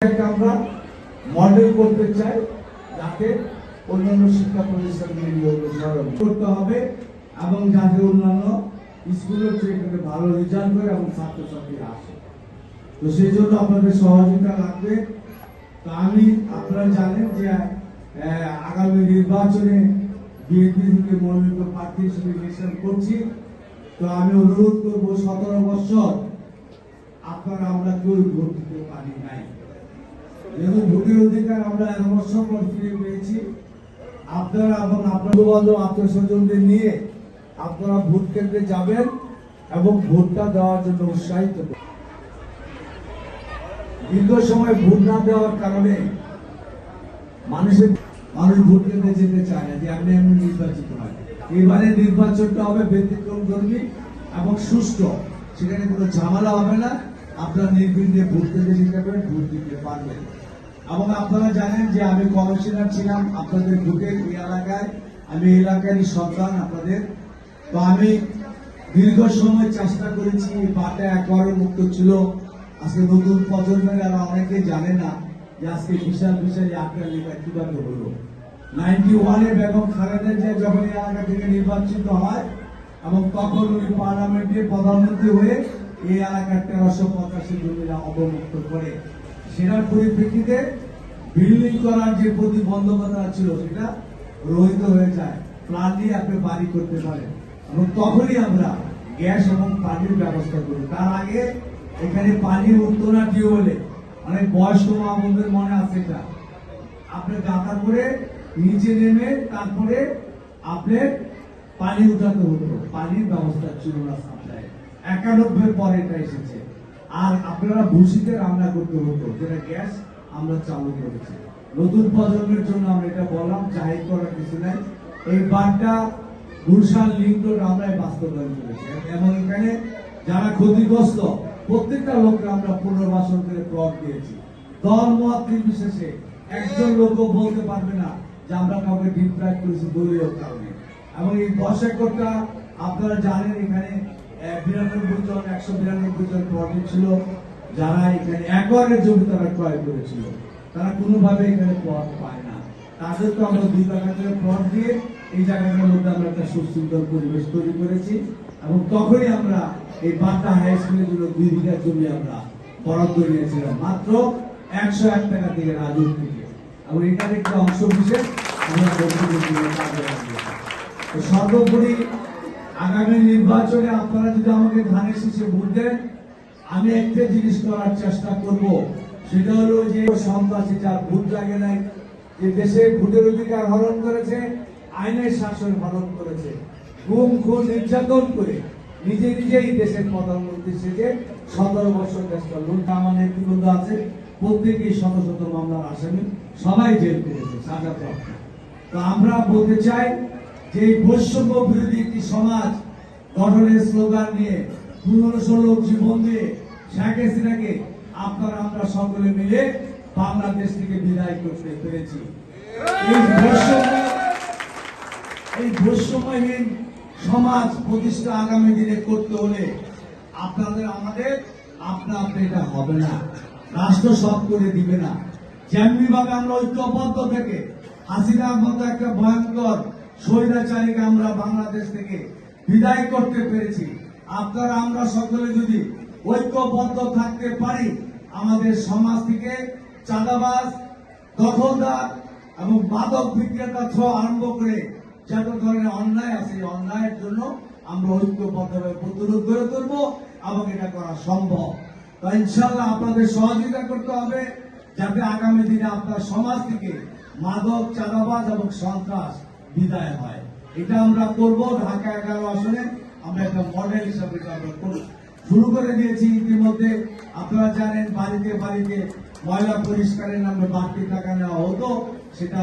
আমরা মডেল করতে চাই যাতে অন্যান্য শিক্ষা প্রতিষ্ঠানগুলি করতে হবে এবং যাতে অন্যান্য স্কুলের এখানে ভালো রেজাল্ট করে এবং ছাত্রছাত্রীরা আসে। তো সেই জন্য আপনাদের সহযোগিতা লাগবে। তো আমি, আপনারা জানেন যে আগামী নির্বাচনে বিএনপি থেকে মনোনীত প্রার্থী হিসেবে ইলেকশন করছি। তো আমি অনুরোধ করব, সতেরো বছর আপনারা আমরা কেউ ভোট দিতে পারি নাই। যেহেতু ভোটের অধিকার আমরা এক বছর পর ফিরে পেয়েছি। আপনারা এবং আপনার বান্ধব আত্মীয় স্বজনদের নিয়ে আপনারা ভোট কেন্দ্রে যাবেন এবং ভোটটা দেওয়ার জন্য উৎসাহিত দীর্ঘ সময় ভোট না দেওয়ার কারণে মানুষের মানুষ ভোট কেন্দ্রে যেতে চায় না, যে আপনি এমনি নির্বাচিত হয়। এবারে নির্বাচনটা হবে ব্যতিক্রম ধর্মী এবং সুষ্ঠু। সেখানে কোনো ঝামেলা হবে না। আপনার নির্বিঘ্নে ভোট কেন্দ্রে যেতে পারবেন ভোট দিতে পারবেন। এবং আপনারা জানেন যে আমি কমিশনার ছিলাম আপনাদের ভোটের এই এলাকায়। আমি এলাকারই সন্তান আপনাদের। তো আমি দীর্ঘ সময় চেষ্টা করেছি বাটা একবারও মুক্ত ছিল। আজকে নতুন প্রজন্মের আর অনেকে জানে না যে আজকে বিশাল বিশাল আপনার লেখা কীভাবে হলো। নাইনটি ওয়ানে বেগম খালেদা জিয়া যখন এলাকা থেকে নির্বাচিত হয়, এবং তখন উনি পার্লামেন্টে প্রধানমন্ত্রী হয়ে এই এলাকার তেরোশো পঁচাশি জমিরা অবমুক্ত করে। সেটার পরিপ্রেক্ষিতে বিল্ডিং করার যে প্রতিবন্ধকতা ছিল, সেটা রহিত হয়ে যায়। প্ল্যান দিয়ে আপনি বাড়ি করতে পারেন। এবং তখনই আমরা গ্যাস এবং পানির ব্যবস্থা করি। তার আগে এখানে পানি উঠতো না টিউবওয়েলে অনেক বয়স্ক বোনদের মনে আছে এটা। আপনি গাঁথা করে নিচে নেমে তারপরে আপনার পানি উঠাতে হতো পানির ব্যবস্থা ছিল না সাপ্লাই একানব্বই পরে এটা এসেছে। আর আপনারা ভুসিতে রান্না করতে হতো, যেটা গ্যাস আমরা চালু করেছি। নতুন প্রজন্মের জন্য আমরা এটা বললাম, জাহির করার কিছু নাই। এই বানটা গুলশান লিঙ্ক রোড আমরাই বাস্তবায়ন করেছি। এবং এখানে যারা ক্ষতিগ্রস্ত, প্রত্যেকটা লোককে আমরা পুনর্বাসন করে প্লট দিয়েছি। দল মত নির্বিশেষে একজন লোকও বলতে পারবে না যে আমরা কাউকে ডিপ্রাইভ করেছি দলীয় কারণে এবং এই দশ একরটা আপনারা জানেন, এখানে বিরানব্বই জন, একশো বিরানব্বই জন প্রজেক্ট ছিল। যারা এখানে একরের জমি তারা ক্রয় করেছিল। তারা কোনোভাবে এখানে প্লট পায় না। তাদেরকে আমরা দুই টাকা করে প্লট দিয়ে এই জায়গাটার মধ্যে আমরা একটা সুশৃঙ্খল পরিবেশ তৈরি করেছি এবং তখনই আমরা এই বাটা হাই স্কুলের জন্য দুই বিঘা জমি আমরা বরাদ্দ নিয়েছিলাম মাত্র একশো এক টাকা থেকে রাজুর থেকে। এবং এটার একটা অংশ বিশেষ আমরা সর্বোপরি আগামী নির্বাচনে আপনারা যদি আমাকে ধানের শীষে ভোট দেন, আমি একটা জিনিস করার চেষ্টা করব। সেটা হলো যে সন্ত্রাসী যার ভোট লাগে নাই, যে দেশে ভোটের অধিকার হরণ করেছে, আইনের শাসন হরণ করেছে, গুম, খুন, নির্যাতন করে নিজে নিজেই দেশের প্রধানমন্ত্রী সেজে সতেরো বছর দেশটা লুণ্ঠা আমার নেতৃবৃন্দ আছে, প্রত্যেকেই শত শত মামলার আসামি, সবাই জেল করেছে সাজা তো আমরা বলতে চাই যে বৈষম্য বিরোধী একটি সমাজ গঠনের স্লোগান নিয়ে পনেরোশো লোক জীবন দিয়ে শেখ হাসিনাকে আপনারা আমরা সকলে মিলে বাংলাদেশ থেকে বিদায় করতে পেরেছি। এই বৈষম্য, এই বৈষম্যহীন সমাজ প্রতিষ্ঠা আগামী দিনে করতে হলে আপনাদের আমাদের আপনা আপনি এটা হবে না। রাষ্ট্র সব করে দিবে না। যেমনি ভাবে আমরা ঐক্যবদ্ধ থেকে হাসিনার মতো একটা ভয়ঙ্কর স্বৈরাচারীকে আমরা বাংলাদেশ থেকে বিদায় করতে পেরেছি। আপনারা, আমরা সকলে যদি ঐক্যবদ্ধ থাকতে পারি, আমাদের সমাজ থেকে চাঁদাবাজ, দখলদার এবং মাদক বিক্রেতা থেকে আরম্ভ করে যত ধরনের অন্যায় আছে, এই অন্যায়ের জন্য আমরা ঐক্যবদ্ধভাবে প্রতিরোধ করে তুলবো এবং এটা করা সম্ভব। তো ইনশাল্লাহ আপনাদের সহযোগিতা করতে হবে, যাতে আগামী দিনে আপনার সমাজ থেকে মাদক, চাঁদাবাজ এবং সন্ত্রাস বিদায় হয়। এটা আমরা করব ঢাকা এগারো আসনে। আমরা একটা মডেল হিসাবে আমরা করব। শুরু করে দিয়েছি ইতিমধ্যে। আপনারা জানেন বাড়িতে বাড়িতে ময়লা পরিষ্কারের নামে বাড়তি টাকা নেওয়া হতো, সেটা